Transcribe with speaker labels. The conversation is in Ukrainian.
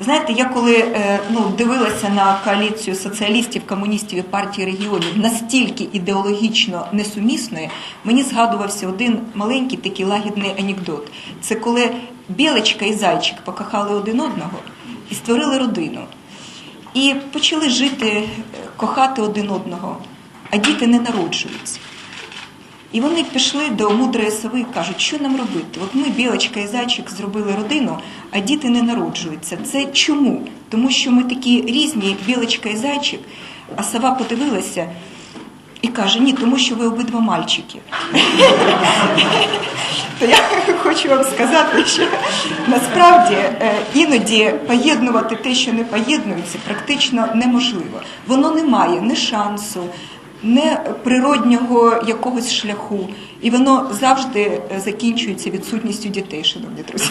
Speaker 1: Знаєте, я коли е, ну, дивилася на коаліцію соціалістів, комуністів і партії регіонів настільки ідеологічно несумісної, мені згадувався один маленький такий лагідний анекдот. Це коли білочка і зайчик покохали один одного і створили родину. І почали жити, е, кохати один одного, а діти не народжуються. І вони пішли до мудрої сови і кажуть, що нам робити? От ми, білочка і зайчик, зробили родину, а діти не народжуються. Це чому? Тому що ми такі різні, білочка і зайчик, а сова подивилася і каже, ні, тому що ви обидва мальчики. То я хочу вам сказати, що насправді е, іноді поєднувати те, що не поєднується, практично неможливо. Воно не має ні шансу, ні природнього якогось шляху, і воно завжди е, закінчується відсутністю дітей, шановні друзі.